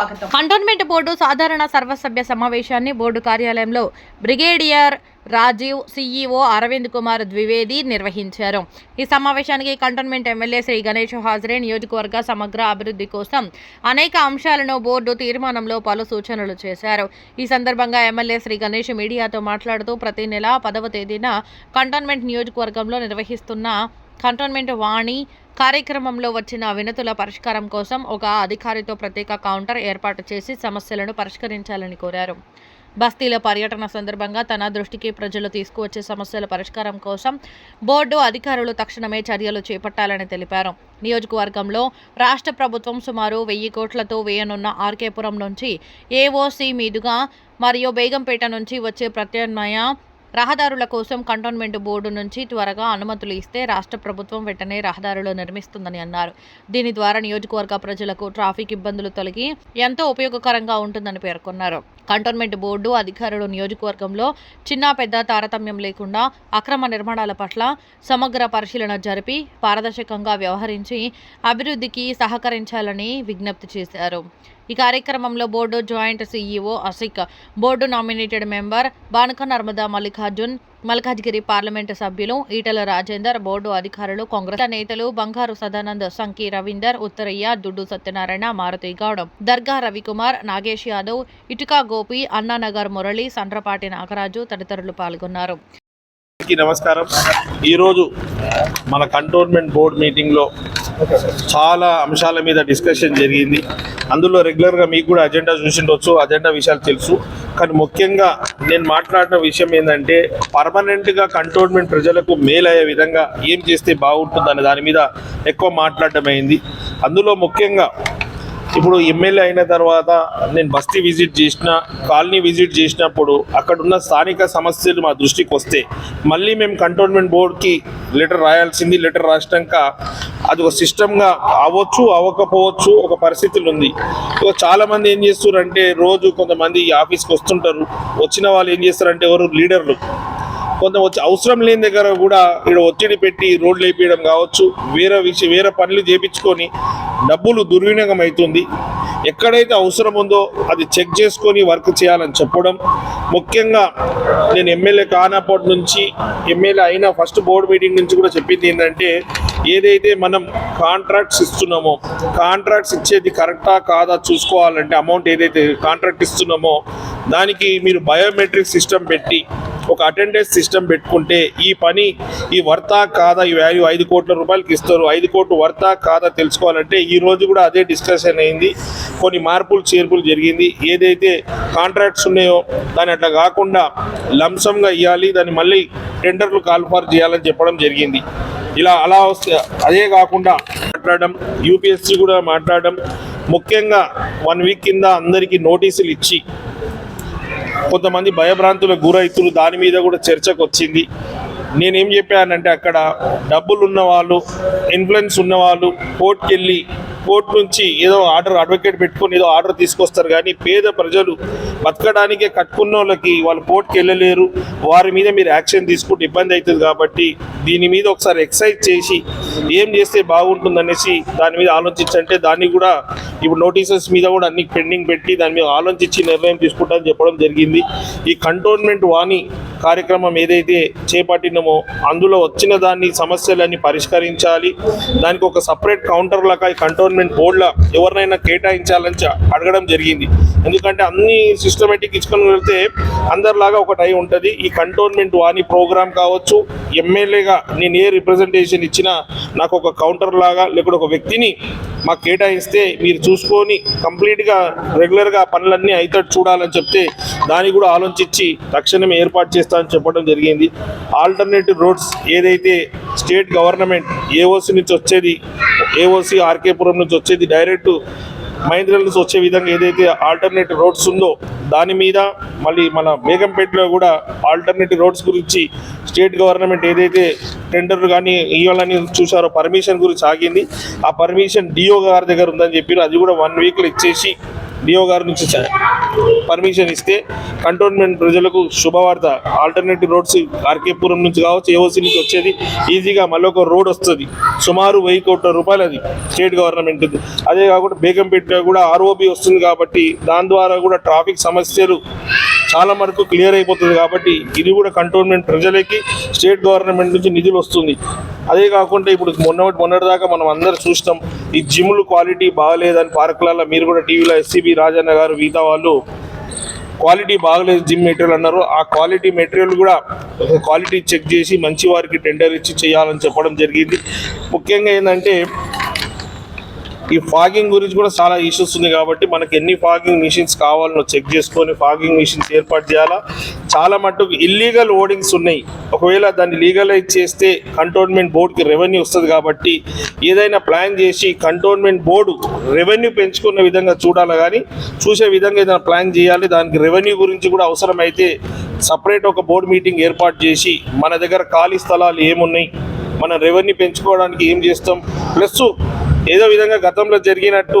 స్వాగతం. Cantonment board సాధారణ సర్వసభ్య సమావేశాన్ని బోర్డు కార్యాలయంలో బ్రిగేడియర్ రాజీవ్ సీఈఓ అరవింద్ కుమార్ ద్వివేది నిర్వహించారు. ఈ సమావేశానికి కంటోన్మెంట్ ఎమ్మెల్యే శ్రీ గణేష్ హాజరే. నియోజకవర్గ సమగ్ర అభివృద్ధి కోసం అనేక అంశాలను బోర్డు తీర్మానంలో పలు సూచనలు చేశారు. ఈ సందర్భంగా ఎమ్మెల్యే శ్రీ గణేష్ మీడియాతో మాట్లాడుతూ ప్రతి నెల పదవ తేదీన కంటోన్మెంట్ నియోజకవర్గంలో నిర్వహిస్తున్న కంటోన్మెంట్ వాణి కార్యక్రమంలో వచ్చిన వినతుల పరిష్కారం కోసం ఒక అధికారితో ప్రత్యేక కౌంటర్ ఏర్పాటు చేసి సమస్యలను పరిష్కరించాలని కోరారు. బస్తీల పర్యటన సందర్భంగా తన దృష్టికి ప్రజలు తీసుకువచ్చే సమస్యల పరిష్కారం కోసం బోర్డు అధికారులు తక్షణమే చర్యలు చేపట్టాలని తెలిపారు. నియోజకవర్గంలో రాష్ట్ర ప్రభుత్వం సుమారు వెయ్యి కోట్లతో వేయనున్న ఆర్కేపురం నుంచి ఏఓసి మీదుగా మరియు బేగంపేట నుంచి వచ్చే ప్రత్యామ్నాయ రహదారుల కోసం కంటోన్మెంట్ బోర్డు నుంచి త్వరగా అనుమతులు ఇస్తే రాష్ట్ర ప్రభుత్వం వెంటనే రహదారులు నిర్మిస్తుందని అన్నారు. దీని ద్వారా నియోజకవర్గ ప్రజలకు ట్రాఫిక్ ఇబ్బందులు తొలగి ఎంతో ఉపయోగకరంగా ఉంటుందని పేర్కొన్నారు. కంటోన్మెంట్ బోర్డు అధికారులు నియోజకవర్గంలో చిన్న పెద్ద తారతమ్యం లేకుండా అక్రమ నిర్మాణాల పట్ల సమగ్ర పరిశీలన జరిపి పారదర్శకంగా వ్యవహరించి అభివృద్ధికి సహకరించాలని విజ్ఞప్తి చేశారు. ఈ కార్యక్రమంలో board joint CEO అసిక్ board nominated member Banaka Narmada Mallikarjun Malkajgiri parliament సభ్యులు ఈటల రాజేందర్ బోర్డు అధికారులు కాంగ్రెస్ నేతలు బంగారు సదానంద్ సంకి రవీందర్ ఉత్తరయ్య దుడ్డు సత్యనారాయణ మారుతి గౌడ్ దర్గా రవికుమార్ నాగేష్ యాదవ్ ఇటుకా గోపి అన్నానగర్ మురళి సండ్రపాటి నాగరాజు తదితరులు పాల్గొన్నారు. నమస్కారం. ఈరోజు మన కంటోన్మెంట్ బోర్డు మీటింగ్లో చాలా అంశాల మీద డిస్కషన్ జరిగింది. అందులో రెగ్యులర్గా మీకు కూడా అజెండా చూసిండొచ్చు అజెండా విషయాలు తెలుసు. కానీ ముఖ్యంగా నేను మాట్లాడిన విషయం ఏంటంటే పర్మనెంట్గా కంటోన్మెంట్ ప్రజలకు మేలయ్యే విధంగా ఏం చేస్తే బాగుంటుందనే దాని మీద ఎక్కువ మాట్లాడడం అయింది. అందులో ముఖ్యంగా ఇప్పుడు ఎమ్మెల్యే అయిన తర్వాత నేను బస్తీ విజిట్ చేసిన కాలనీ విజిట్ చేసినప్పుడు అక్కడ ఉన్న స్థానిక సమస్యలు మా దృష్టికి వస్తే మళ్ళీ మేము కంటోన్మెంట్ బోర్డ్కి లెటర్ రాయాల్సింది లెటర్ రాసినాక అది ఒక సిస్టమ్గా అవ్వచ్చు అవ్వకపోవచ్చు ఒక పరిస్థితులు ఉంది. ఇక చాలా ఏం చేస్తారంటే రోజు కొంతమంది ఆఫీస్కి వస్తుంటారు వచ్చిన వాళ్ళు ఏం చేస్తారంటే ఎవరు లీడర్లు. కొంత వచ్చి అవసరం లేని దగ్గర కూడా ఇక్కడ ఒత్తిడి పెట్టి రోడ్లు వేపించడం కావచ్చు వేరే విషయం వేరే పనులు చేపించుకొని డబ్బులు దుర్వినియోగం అవుతుంది. ఎక్కడైతే అవసరం ఉందో అది చెక్ చేసుకొని వర్క్ చేయాలని చెప్పడం. ముఖ్యంగా నేను ఎమ్మెల్యే కానప్పటి నుంచి ఎమ్మెల్యే అయిన ఫస్ట్ బోర్డు మీటింగ్ నుంచి కూడా చెప్పింది ఏంటంటే ఏదైతే మనం కాంట్రాక్ట్స్ ఇస్తున్నామో కాంట్రాక్ట్స్ ఇచ్చేది కరెక్టా కాదా చూసుకోవాలంటే అమౌంట్ ఏదైతే కాంట్రాక్ట్ ఇస్తున్నామో దానికి మీరు బయోమెట్రిక్ సిస్టమ్ పెట్టి ఒక అటెండెన్స్ సిస్టమ్ పెట్టుకుంటే ఈ పని ఈ వర్తా కాదా ఈ వాల్యూ ఐదు కోట్ల రూపాయలకి ఇస్తారు. ఐదు కోట్లు వర్తా కాదా తెలుసుకోవాలంటే ఈ రోజు కూడా అదే డిస్కషన్ అయింది. కొన్ని మార్పులు చేర్పులు జరిగింది. ఏదైతే కాంట్రాక్ట్స్ ఉన్నాయో దాని అట్లా కాకుండా లంసంగా ఇవ్వాలి దాన్ని మళ్ళీ టెండర్లు కాల్ఫార్ చేయాలని చెప్పడం జరిగింది. ఇలా అలా వస్తే అదే కాకుండా మాట్లాడడం యూపీఎస్సీ కూడా మాట్లాడడం ముఖ్యంగా వన్ వీక్ కింద అందరికీ నోటీసులు ఇచ్చి కొంతమంది భయభ్రాంతులకు గురైతులు దాని మీద కూడా చర్చకు వచ్చింది. నేనేం చెప్పానంటే అక్కడ డబ్బులు ఉన్న వాళ్ళు ఇన్ఫ్లుయెన్స్ ఉన్న వాళ్ళు కోర్టు నుంచి ఏదో ఆర్డర్ అడ్వకేట్ పెట్టుకొని ఏదో ఆర్డర్ తీసుకొస్తారు కానీ పేద ప్రజలు బతకడానికే కట్టుకున్న వాళ్ళకి వాళ్ళు కోర్టుకి వెళ్ళలేరు. వారి మీద మీరు యాక్షన్ తీసుకుంటే ఇబ్బంది అవుతుంది కాబట్టి దీని మీద ఒకసారి ఎక్సైజ్ చేసి ఏం చేస్తే బాగుంటుందనేసి దాని మీద ఆలోచించంటే దాన్ని కూడా ఇప్పుడు నోటీసెస్ మీద కూడా అన్ని పెండింగ్ పెట్టి దాని మీద ఆలోచించి నిర్ణయం తీసుకుంటామని చెప్పడం జరిగింది. ఈ కంటోన్మెంట్ వాణి కార్యక్రమం ఏదైతే చేపట్టినామో అందులో వచ్చిన దాన్ని సమస్యలన్నీ పరిష్కరించాలి. దానికి ఒక సపరేట్ కౌంటర్ లాగా ఈ గవర్నమెంట్ బోర్డులో ఎవరినైనా కేటాయించాలని అడగడం జరిగింది. ఎందుకంటే అన్ని సిస్టమేటిక్ ఇచ్చుకొని వెళ్తే అందరిలాగా ఒక అయి ఉంటుంది. ఈ కంటోన్మెంట్ వాణి ప్రోగ్రామ్ కావచ్చు ఎమ్మెల్యేగా నేను ఏ రిప్రజెంటేషన్ ఇచ్చినా నాకు ఒక కౌంటర్ లాగా లేకుంటే ఒక వ్యక్తిని మాకు కేటాయిస్తే మీరు చూసుకొని కంప్లీట్గా రెగ్యులర్గా పనులన్నీ అయితే చూడాలని చెప్తే దాన్ని కూడా ఆలోచించి తక్షణమే ఏర్పాటు చేస్తామని చెప్పడం జరిగింది. ఆల్టర్నేటివ్ రోడ్స్ ఏదైతే స్టేట్ గవర్నమెంట్ ఏఓసి నుంచి వచ్చేది ఏఓసి ఆర్కేపురం నుంచి వచ్చేది డైరెక్ట్ మహేంద్రల నుంచి వచ్చే విధంగా ఏదైతే ఆల్టర్నేటివ్ రోడ్స్ ఉందో దాని మీద మళ్ళీ మన బేగంపేటలో కూడా ఆల్టర్నేటివ్ రోడ్స్ గురించి స్టేట్ గవర్నమెంట్ ఏదైతే టెండర్లు కానీ ఇవ్వాలని చూసారో పర్మిషన్ గురించి ఆగింది. ఆ పర్మిషన్ డిఓ గారి దగ్గర ఉందని చెప్పి అది కూడా వన్ వీక్లో ఇచ్చేసి డిఓ గారి నుంచి పర్మిషన్ ఇస్తే కంటోన్మెంట్ ప్రజలకు శుభవార్త. ఆల్టర్నేటివ్ రోడ్స్ ఆర్కేపురం నుంచి కావచ్చు ఏఓసి నుంచి వచ్చేది. ఈజీగా మళ్ళీ ఒక రోడ్ వస్తుంది. సుమారు వెయ్యి కోట్ల రూపాయలు అది స్టేట్ గవర్నమెంట్ అదే కాకుండా బేగంపేట కూడా ఆర్ఓబి వస్తుంది కాబట్టి దాని ద్వారా కూడా ట్రాఫిక్ సమస్యలు చాలా మటుకు క్లియర్ అయిపోతుంది కాబట్టి ఇది కూడా కంటోన్మెంట్ ప్రజలకి స్టేట్ గవర్నమెంట్ నుంచి నిధులు వస్తుంది. అదే కాకుండా ఇప్పుడు మొన్న మొన్నటిదాకా మనం అందరు చూసినాం ఈ జిమ్లు క్వాలిటీ బాగాలేదని పార్కులలో మీరు కూడా టీవీలో ఎస్సీబీ రాజన్న గారు మిగతా వాళ్ళు క్వాలిటీ బాగలేదు జిమ్ మెటీరియల్ అన్నారు. ఆ క్వాలిటీ మెటీరియల్ కూడా క్వాలిటీ చెక్ చేసి మంచి వారికి టెండర్ ఇచ్చి చేయాలని చెప్పడం జరిగింది. ముఖ్యంగా ఏంటంటే ఈ ఫాగింగ్ గురించి కూడా చాలా ఇష్యూస్ ఉంది కాబట్టి మనకి ఎన్ని ఫాగింగ్ మిషన్స్ కావాలనో చెక్ చేసుకొని ఫాగింగ్ మిషన్స్ ఏర్పాటు చేయాలా. చాలా మట్టుకు ఇల్లీగల్ ఓడింగ్స్ ఉన్నాయి. ఒకవేళ దాన్ని లీగలైజ్ చేస్తే కంటోన్మెంట్ బోర్డుకి రెవెన్యూ వస్తుంది కాబట్టి ఏదైనా ప్లాన్ చేసి కంటోన్మెంట్ బోర్డు రెవెన్యూ పెంచుకున్న విధంగా చూడాలి కానీ చూసే విధంగా ఏదైనా ప్లాన్ చేయాలి. దానికి రెవెన్యూ గురించి కూడా అవసరమైతే సపరేట్ ఒక బోర్డు మీటింగ్ ఏర్పాటు చేసి మన దగ్గర ఖాళీ స్థలాలు ఏమున్నాయి మనం రెవెన్యూ పెంచుకోవడానికి ఏం చేస్తాం. ప్లస్ ఏదో విధంగా గతంలో జరిగినట్టు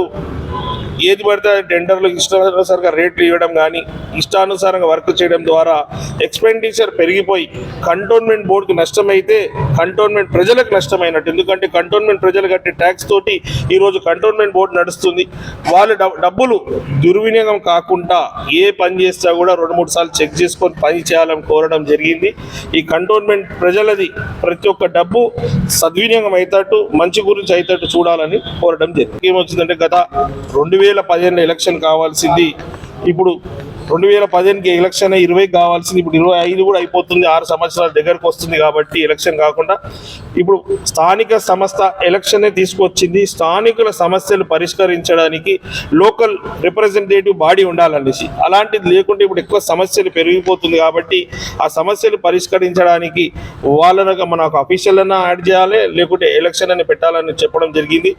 ఏది పడితే టెండర్లు ఇష్టానుసారంగా రేట్లు ఇవ్వడం కానీ ఇష్టానుసారంగా వర్క్ చేయడం ద్వారా ఎక్స్పెండిచర్ పెరిగిపోయి కంటోన్మెంట్ బోర్డుకు నష్టమైతే కంటోన్మెంట్ ప్రజలకు నష్టమైనట్టు. ఎందుకంటే కంటోన్మెంట్ ప్రజలు కట్టే ట్యాక్స్ తోటి ఈరోజు కంటోన్మెంట్ బోర్డు నడుస్తుంది. వాళ్ళ డబ్బులు దుర్వినియోగం కాకుండా ఏ పని చేస్తా కూడా రెండు మూడు సార్లు చెక్ చేసుకొని పని చేయాలని కోరడం జరిగింది. ఈ కంటోన్మెంట్ ప్రజలది ప్రతి ఒక్క డబ్బు సద్వినియోగం అవుతాట్టు మంచి గురించి అవుతాట్టు చూడాలని కోరడం జరిగింది. ఏమొచ్చిందంటే గత రెండు వేల పదిహేను ఎలక్షన్ కావాల్సింది. ఇప్పుడు రెండు వేల పదిహేనుకి ఎలక్షన్ ఇరవై కావాల్సింది. ఇప్పుడు ఇరవై ఐదు కూడా అయిపోతుంది. ఆరు సంవత్సరాల దగ్గరకు వస్తుంది కాబట్టి ఎలక్షన్ కాకుండా ఇప్పుడు స్థానిక సంస్థ ఎలక్షనే తీసుకొచ్చింది. స్థానికుల సమస్యలు పరిష్కరించడానికి లోకల్ రిప్రజెంటేటివ్ బాడీ ఉండాలనేసి. అలాంటిది లేకుంటే ఇప్పుడు ఎక్కువ సమస్యలు పెరిగిపోతుంది కాబట్టి ఆ సమస్యలు పరిష్కరించడానికి వాళ్ళను మనకు అఫీషియల్ అన్న యాడ్ చేయాలి. లేకుంటే ఎలక్షన్ అని పెట్టాలని చెప్పడం జరిగింది.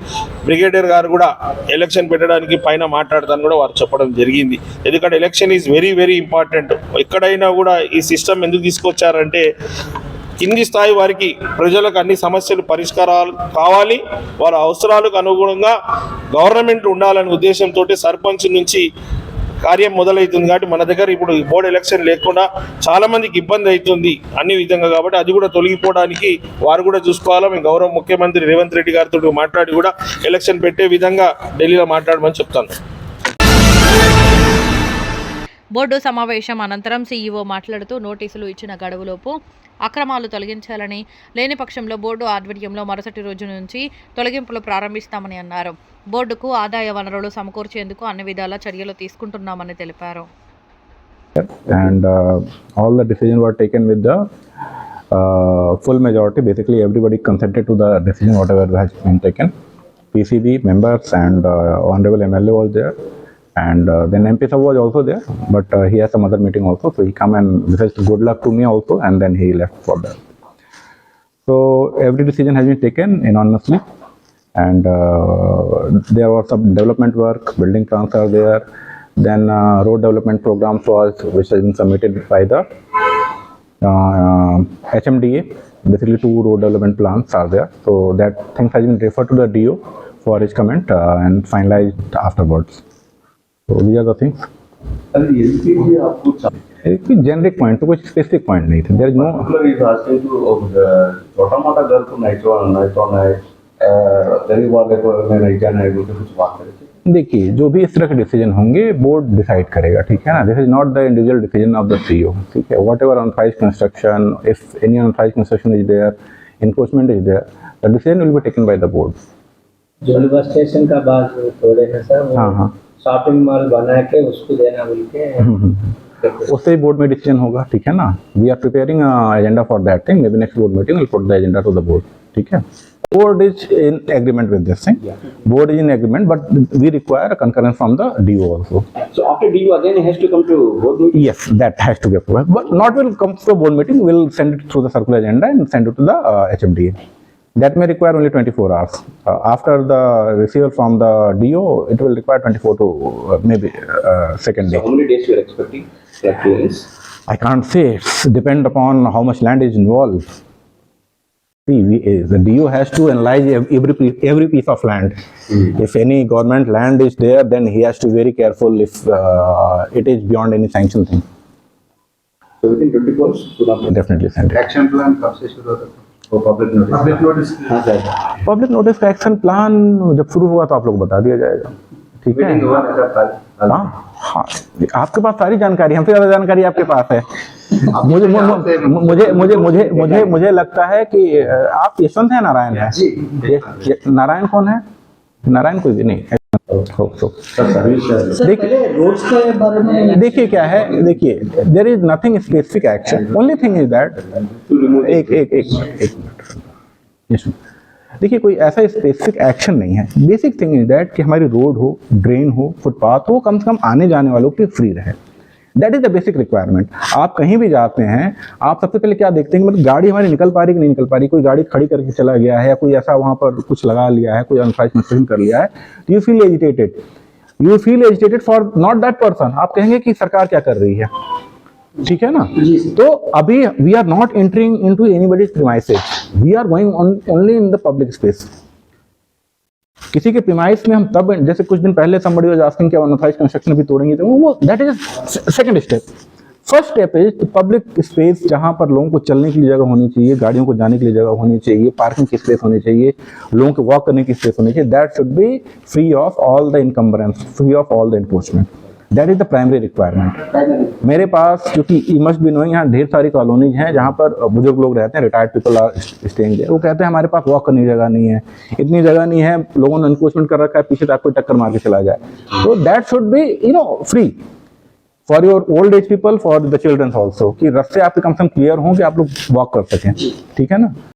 బ్రిగేడియర్ గారు కూడా ఎలక్షన్ పెట్టడానికి పైన మాట్లాడతాను కూడా వారు చెప్పడం జరిగింది. ఎందుకంటే election is very very important ఎక్కడైనా కూడా ఈ సిస్టమ్ ఎందుకు తీసుకొచ్చారంటే కింది స్థాయి వారికి ప్రజలకు అన్ని సమస్యలు పరిష్కారాలు కావాలి. వారి అవసరాలకు అనుగుణంగా గవర్నమెంట్ ఉండాలనే ఉద్దేశంతో సర్పంచ్ నుంచి కార్యం మొదలవుతుంది కాబట్టి మన దగ్గర ఇప్పుడు ఈ బోర్డు ఎలక్షన్ లేకుండా చాలా మందికి ఇబ్బంది అవుతుంది అన్ని విధంగా కాబట్టి అది కూడా తొలగిపోవడానికి వారు కూడా చూసుకోవాలా. మేము గౌరవ ముఖ్యమంత్రి రేవంత్ రెడ్డి గారితో మాట్లాడి కూడా ఎలక్షన్ పెట్టే విధంగా ఢిల్లీలో మాట్లాడమని చెప్తాను. బోర్డు సమావేశం అనంతరం సీఈఓ మాట్లాడుతూ నోటీసులు ఇచ్చిన గడువులోపు అక్రమాలు తొలగించాలని లేని పక్షంలో బోర్డు ఆధ్వర్యంలో మరుసటి రోజు నుంచి తొలగింపులు ప్రారంభిస్తామని అన్నారు. బోర్డుకు ఆదాయ వనరులు సమకూర్చేందుకు అన్ని విధాల చర్యలు తీసుకుంటున్నామని తెలిపారు. And all the decision what taken with the full majority basically everybody consented to the decision whatever has PCB members and honourable MLA was there and uh, then MP Sab was also there, but uh, he has some other meeting also, so he come and wished good luck to me also, and then he left for that. So every decision has been taken anonymously, and uh, there was some development work, building plans are there. Then road development programs was which has been submitted by the uh, HMDA. Basically, two road development plans are there. So that things has been referred to the DO for his comment uh, and finalized afterwards. So these are the things. अरे LP भी आपको एक generic point तो कुछ specific point नहीं थे। There is no मतलब is asking to छोटा मोटा घर को नहीं तो नहीं तो नहीं गरीब वाले को नहीं जाना है बोलते कुछ बात करें देखिए जो भी इस तरह के डिसीज़न होंगे बोर्ड डिसाइड करेगा ठीक है ना? This is not the individual decision of the CEO ठीक है? What ever अनफाइज construction if any अनफाइज construction is there enforcement is there the decision will be taken by the board. जोल bus station का बात थोड़े ना सर हाँ हाँ। Shopping mall बना के उसको देना बोल उससे ही बोर्ड में डिसीज़न होगा ठीक है ना? We are preparing agenda for that thing maybe next board meeting will put the agenda to the board ठीक है? Board is in agreement with this thing board is in agreement but we require a concurrence from the DO also so after DO again has to come to board meeting yes that has to be but not will come to board meeting will send it through the circular agenda and send it to the HMDA that may require only 24 hours. Uh, after the receipt from the DO, it will require 24 to uh, maybe uh, second day. So how many days you are expecting that clearance? I can't say. It depend upon how much land is involved. See, we, eh, the DO has to analyze every every piece of land. Mm. If any government land is there, then he has to be very careful if uh, it is beyond any sanction thing. So within 24 hours, definitely send. Action plan, वो public notice public notice हाँ sir. Public notice का action plan जब शुरू हुआ तो आप लोग बता दिया जाएगा। ठीक है? हाँ हाँ। आपके पास सारी जानकारी हमसे ज़्यादा जानकारी आपके पास है। मुझे मुझे मुझे मुझे मुझे मुझे लगता है कि आप यशवंत है नारायण? है नारायण कौन है? नारायण कोई भी नहीं। में देखिए क्या है देखिए there is nothing specific action only thing is that एक एक एक एक. देखिए कोई ऐसा स्पेसिफिक एक्शन नहीं है. बेसिक थिंग इज़ दैट कि हमारी रोड हो ड्रेन हो फुटपाथ हो कम से कम आने जाने वालों के फ्री रहे. That is the basic requirement आप कहीं भी जाते हैं आप सबसे पहले क्या देखते हैं कि मतलब गाड़ी हमारी निकल पा रही कि नहीं निकल पा रही? कोई गाड़ी खड़ी करके चला गया है या कोई ऐसा वहाँ पर कुछ लगा लिया है कोई अनफाइज कंस्ट्रक्शन कर लिया है you feel agitated you feel agitated for not that person आप कहेंगे कि सरकार क्या कर रही है? ठीक है ना? तो अभी we are not entering into anybody's premises we are going only in the public space किसी के प्रीमाइस में हम तब, जैसे कुछ दिन पहले somebody भी तोड़ेंगे तो वो that is second step first step is public space जहाँ पर लोगों को चलने के लिए जगह होनी चाहिए, गाड़ियों को जाने के लिए जगह होनी चाहिए पार्किंग की स्पेस होनी चाहिए, लोगों के वॉक करने की स्पेस होनी चाहिए. That should be free of all the encumbrance free of all the enforcement that is the primary requirement मेरे पास, क्योंकि ई मस्ट बी नोइंग यहाँ ढेर सारी कॉलोनीज हैं, जहाँ पर बुज़ुर्ग लोग रहते हैं रिटायर्ड पीपल आर स्टेइंग वो कहते हैं, हमारे पास वॉक करने की जगह नहीं है। इतनी जगह नहीं है, लोगों ने एनक्रोचमेंट कर रखा है, पीछे तक कोई टक्कर मार के चला जाए। तो that should be you know free for your old age people for the childrens also कि रास्ते आपके कम से कम क्लियर हों कि आप लोग वॉक कर सकें। ठीक है ना?